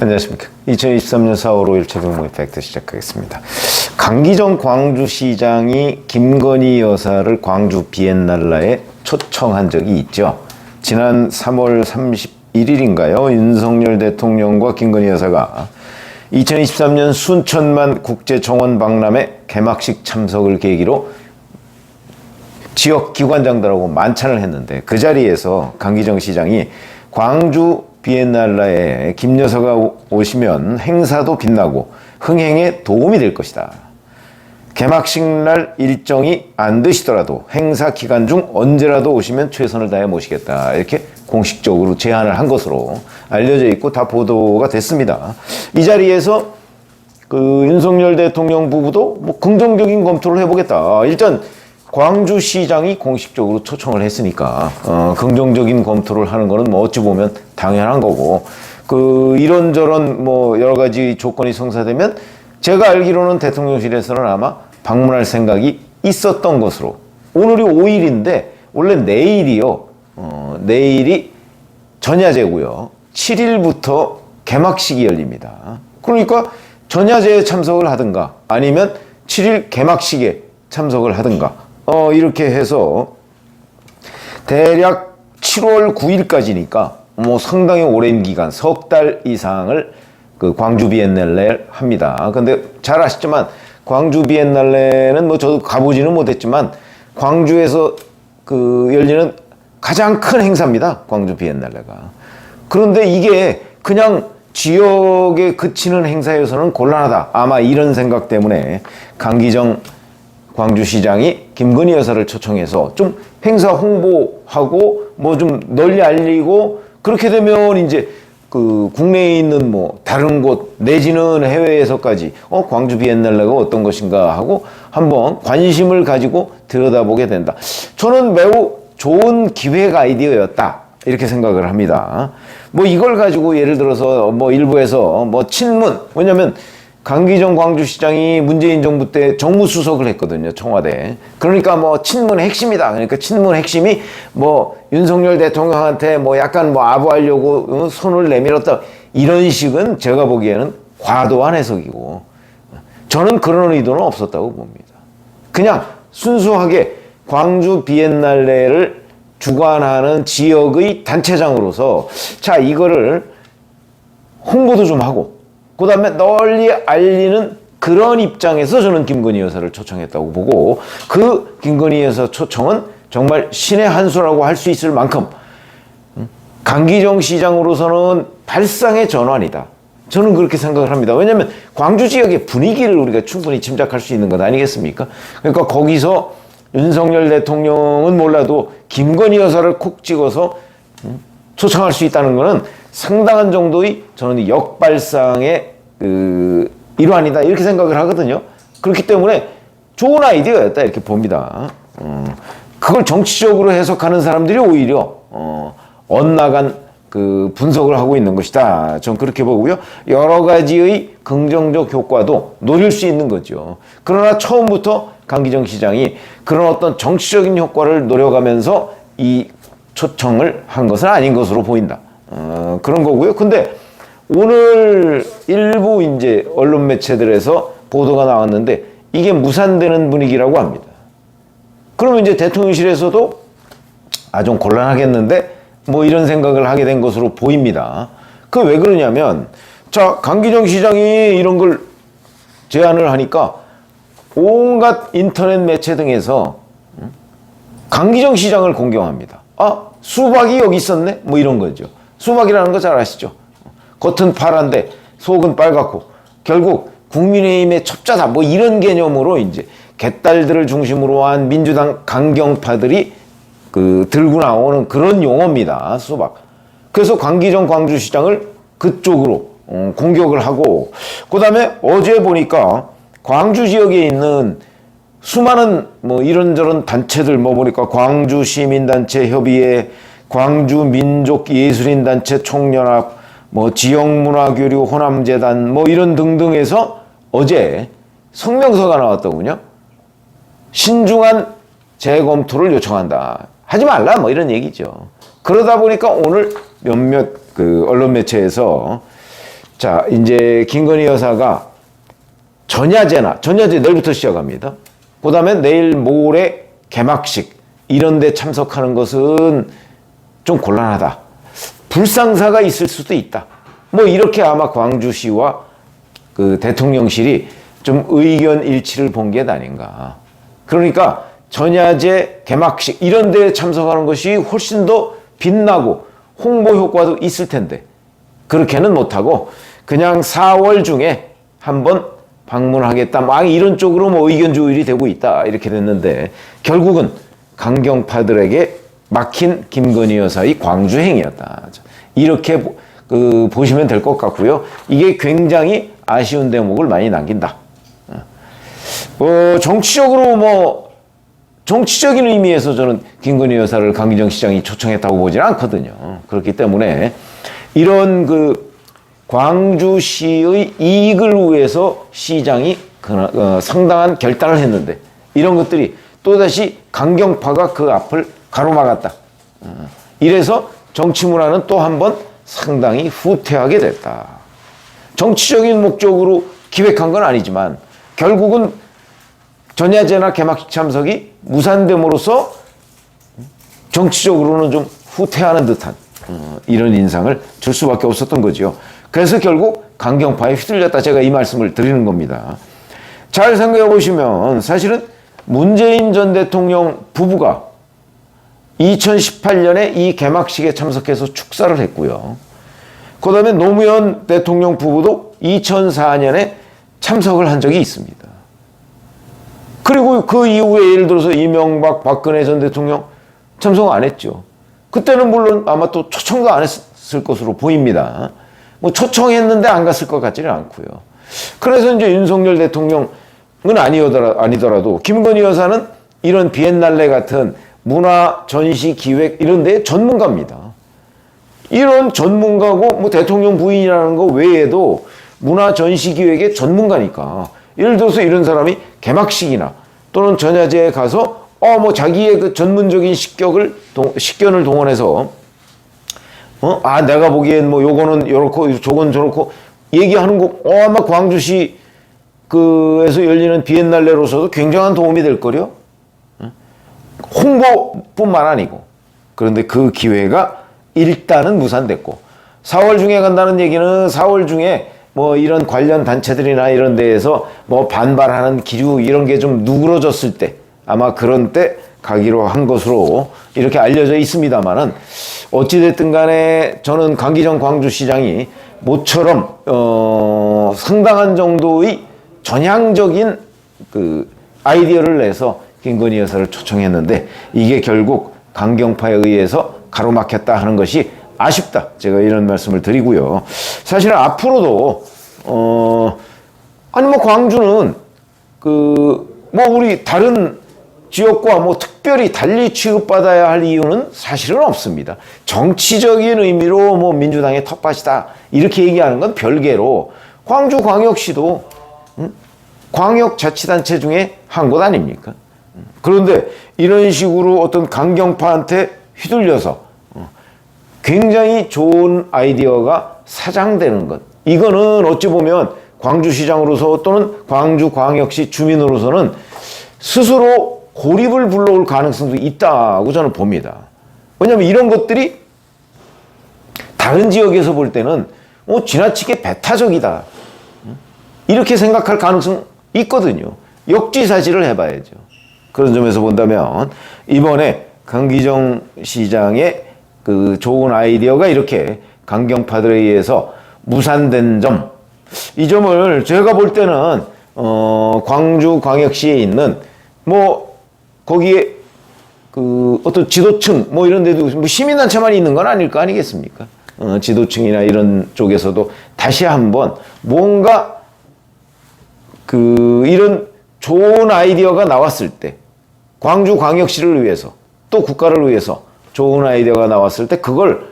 안녕하십니까. 2023년 4월 5일 최동모 이펙트 시작하겠습니다. 강기정 광주시장이 김건희 여사를 광주 비엔날라에 초청한 적이 있죠. 지난 3월 31일인가요? 윤석열 대통령과 김건희 여사가 2023년 순천만 국제정원 박람회 개막식 참석을 계기로 지역 기관장들하고 만찬을 했는데 그 자리에서 강기정 시장이 광주 비엔날라에 김 여사가 오- 오시면 행사도 빛나고 흥행에 도움이 될 것이다. 개막식 날 일정이 안 되시더라도 행사 기간 중 언제라도 오시면 최선을 다해 모시겠다. 이렇게 공식적으로 제안을 한 것으로 알려져 있고 다 보도가 됐습니다. 이 자리에서 그 윤석열 대통령 부부도 뭐 긍정적인 검토를 해보겠다. 일단 광주시장이 공식적으로 초청을 했으니까 어, 긍정적인 검토를 하는 거는 뭐 어찌 보면 당연한 거고 그 이런저런 뭐 여러 가지 조건이 성사되면 제가 알기로는 대통령실에서는 아마 방문할 생각이 있었던 것으로 오늘이 5일인데 원래 내일이요 어, 내일이 전야제고요. 7일부터 개막식이 열립니다. 그러니까 전야제에 참석을 하든가 아니면 7일 개막식에 참석을 하든가 어 이렇게 해서 대략 7월 9일까지니까 뭐 상당히 오랜 기간 석 달 이상을 그 광주 비엔날레 합니다. 근데 잘 아시지만 광주 비엔날레는 뭐 저도 가보지는 못했지만 광주에서 그 열리는 가장 큰 행사입니다. 광주 비엔날레가. 그런데 이게 그냥 지역에 그치는 행사여서는 곤란하다. 아마 이런 생각 때문에 강기정 광주시장이 김건희 여사를 초청해서 좀 행사 홍보하고 뭐 좀 널리 알리고 그렇게 되면 이제 그 국내에 있는 뭐 다른 곳 내지는 해외에서까지 어 광주 비엔날레가 어떤 것인가 하고 한번 관심을 가지고 들여다보게 된다. 저는 매우 좋은 기획 아이디어였다. 이렇게 생각을 합니다. 뭐 이걸 가지고 예를 들어서 뭐 일부에서 뭐 친문 왜냐면 강기정 광주시장이 문재인 정부 때 정무수석을 했거든요 청와대 그러니까 뭐 친문 핵심이다. 그러니까 친문 핵심이 뭐 윤석열 대통령한테 뭐 약간 뭐 아부하려고 어, 손을 내밀었다. 이런 식은 제가 보기에는 과도한 해석이고 저는 그런 의도는 없었다고 봅니다. 그냥 순수하게 광주 비엔날레를 주관하는 지역의 단체장으로서 자 이거를 홍보도 좀 하고 그 다음에 널리 알리는 그런 입장에서 저는 김건희 여사를 초청했다고 보고 그 김건희 여사 초청은 정말 신의 한 수라고 할 수 있을 만큼 음, 강기정 시장으로서는 발상의 전환이다. 저는 그렇게 생각을 합니다. 왜냐하면 광주 지역의 분위기를 우리가 충분히 짐작할 수 있는 것 아니겠습니까? 그러니까 거기서 윤석열 대통령은 몰라도 김건희 여사를 콕 찍어서 음, 초청할 수 있다는 것은 상당한 정도의 저는 역발상의 그 일환이다 이렇게 생각을 하거든요. 그렇기 때문에 좋은 아이디어였다 이렇게 봅니다. 어, 그걸 정치적으로 해석하는 사람들이 오히려 어, 엇나간 그 분석을 하고 있는 것이다. 전 그렇게 보고요. 여러 가지의 긍정적 효과도 노릴 수 있는 거죠. 그러나 처음부터 강기정 시장이 그런 어떤 정치적인 효과를 노려가면서 이 초청을 한 것은 아닌 것으로 보인다. 어, 그런 거고요. 근데 오늘 일부 이제 언론 매체들에서 보도가 나왔는데 이게 무산되는 분위기라고 합니다. 그러면 이제 대통령실에서도 아 좀 곤란하겠는데 뭐 이런 생각을 하게 된 것으로 보입니다. 그 왜 그러냐면 자 강기정 시장이 이런 걸 제안을 하니까 온갖 인터넷 매체 등에서 음, 강기정 시장을 공경합니다. 아 수박이 여기 있었네 뭐 이런 거죠. 수박이라는 거 잘 아시죠? 겉은 파란데 속은 빨갛고 결국 국민의힘의 첩자다 뭐 이런 개념으로 이제 개딸들을 중심으로 한 민주당 강경파들이 그 들고 나오는 그런 용어입니다 수박. 그래서 광기정 광주시장을 그쪽으로 어, 공격을 하고 그다음에 어제 보니까 광주 지역에 있는 수많은 뭐 이런저런 단체들 뭐 보니까 광주 시민단체 협의회, 광주 민족 예술인 단체 총연합, 뭐 지역문화교류 호남재단 뭐 이런 등등에서 어제 성명서가 나왔더군요. 신중한 재검토를 요청한다. 하지 말라 뭐 이런 얘기죠. 그러다 보니까 오늘 몇몇 그 언론 매체에서 자, 이제 김건희 여사가 전야제나 전야제 내일부터 시작합니다. 그다음에 내일 모레 개막식 이런 데 참석하는 것은 좀 곤란하다. 불상사가 있을 수도 있다. 뭐 이렇게 아마 광주시와 그 대통령실이 좀 의견 일치를 본 게 아닌가. 그러니까 전야제 개막식 이런 데 참석하는 것이 훨씬 더 빛나고 홍보 효과도 있을 텐데 그렇게는 못하고 그냥 4월 중에 한번 방문하겠다 막 이런 쪽으로 뭐 의견 조율이 되고 있다 이렇게 됐는데 결국은 강경파들에게 막힌 김건희 여사의 광주행이었다. 이렇게 보- 그 보시면 될 것 같고요. 이게 굉장히 아쉬운 대목을 많이 남긴다. 어, 정치적으로 뭐 정치적인 의미에서 저는 김건희 여사를 강기정 시장이 초청했다고 보지는 않거든요. 그렇기 때문에 이런 그 광주시의 이익을 위해서 시장이 어, 상당한 결단을 했는데 이런 것들이 또다시 강경파가 그 앞을 가로막았다. 어, 이래서 정치 문화는 또 한 번 상당히 후퇴하게 됐다. 정치적인 목적으로 기획한 건 아니지만 결국은 전야제나 개막식 참석이 무산됨으로써 정치적으로는 좀 후퇴하는 듯한 어, 이런 인상을 줄 수밖에 없었던 거죠. 그래서 결국 강경파에 휘둘렸다 제가 이 말씀을 드리는 겁니다. 잘 생각해 보시면 사실은 문재인 전 대통령 부부가 2018년에 이 개막식에 참석해서 축사를 했고요. 그 다음에 노무현 대통령 부부도 2004년에 참석을 한 적이 있습니다. 그리고 그 이후에 예를 들어서 이명박, 박근혜 전 대통령 참석 안 했죠. 그때는 물론 아마 또 초청도 안 했을 것으로 보입니다. 뭐 초청했는데 안 갔을 것 같지는 않고요. 그래서 이제 윤석열 대통령은 아니더라, 아니더라도 김건희 여사는 이런 비엔날레 같은 문화 전시 기획 이런 데 전문가입니다. 이런 전문가고 뭐 대통령 부인이라는 거 외에도 문화 전시 기획의 전문가니까 예를 들어서 이런 사람이 개막식이나 또는 전야제에 가서 어 뭐 자기의 그 전문적인 식격을 동, 식견을 동원해서 어 아 내가 보기엔 뭐 요거는 요렇고 저건 저렇고 얘기하는 거 어, 아마 광주시 그에서 열리는 비엔날레로서도 굉장한 도움이 될 거요. 홍보뿐만 아니고 그런데 그 기회가 일단은 무산됐고 4월 중에 간다는 얘기는 4월 중에 뭐 이런 관련 단체들이나 이런 데에서 뭐 반발하는 기류 이런 게 좀 누그러졌을 때 아마 그런 때 가기로 한 것으로 이렇게 알려져 있습니다만은 어찌됐든 간에 저는 강기정 광주시장이 모처럼 어 상당한 정도의 전향적인 그 아이디어를 내서 김건희 여사를 초청했는데 이게 결국 강경파에 의해서 가로막혔다 하는 것이 아쉽다. 제가 이런 말씀을 드리고요. 사실은 앞으로도 어 아니 뭐 광주는 그 뭐 우리 다른 지역과 뭐 특별히 달리 취급받아야 할 이유는 사실은 없습니다. 정치적인 의미로 뭐 민주당의 텃밭이다 이렇게 얘기하는 건 별개로 광주 광역시도 음? 광역자치단체 중에 한 곳 아닙니까? 그런데 이런 식으로 어떤 강경파한테 휘둘려서 어, 굉장히 좋은 아이디어가 사장되는 것. 이거는 어찌 보면 광주시장으로서 또는 광주광역시 주민으로서는 스스로 고립을 불러올 가능성도 있다고 저는 봅니다. 왜냐하면 이런 것들이 다른 지역에서 볼 때는 어, 지나치게 배타적이다. 이렇게 생각할 가능성 있거든요. 역지사지를 해봐야죠. 그런 점에서 본다면 이번에 강기정 시장의 그 좋은 아이디어가 이렇게 강경파들에 의해서 무산된 점, 이 점을 제가 볼 때는 어, 광주 광역시에 있는 뭐 거기에 그 어떤 지도층 뭐 이런 데도 뭐 시민단체만 있는 건 아닐 거 아니겠습니까? 어, 지도층이나 이런 쪽에서도 다시 한번 뭔가 그 이런 좋은 아이디어가 나왔을 때 광주 광역시를 위해서 또 국가를 위해서 좋은 아이디어가 나왔을 때 그걸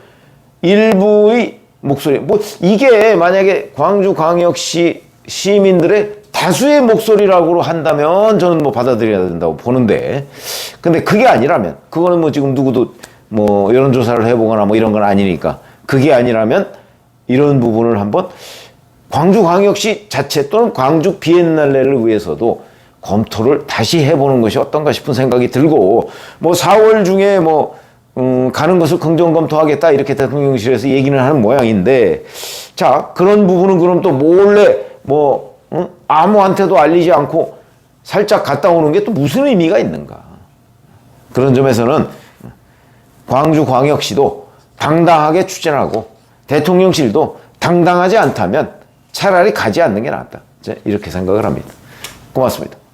일부의 목소리 뭐 이게 만약에 광주 광역시 시민들의 다수의 목소리라고 한다면 저는 뭐 받아들여야 된다고 보는데 근데 그게 아니라면 그거는 뭐 지금 누구도 뭐 여론조사를 해보거나 뭐 이런 건 아니니까 그게 아니라면 이런 부분을 한번 광주광역시 자체 또는 광주 비엔날레를 위해서도 검토를 다시 해보는 것이 어떤가 싶은 생각이 들고 뭐 4월 중에 뭐 음, 가는 것을 긍정 검토하겠다 이렇게 대통령실에서 얘기는 하는 모양인데 자 그런 부분은 그럼 또 몰래 뭐 응? 아무한테도 알리지 않고 살짝 갔다 오는 게 또 무슨 의미가 있는가 그런 점에서는 광주광역시도 당당하게 추진하고 대통령실도 당당하지 않다면 차라리 가지 않는 게 낫다 이렇게 생각을 합니다 고맙습니다.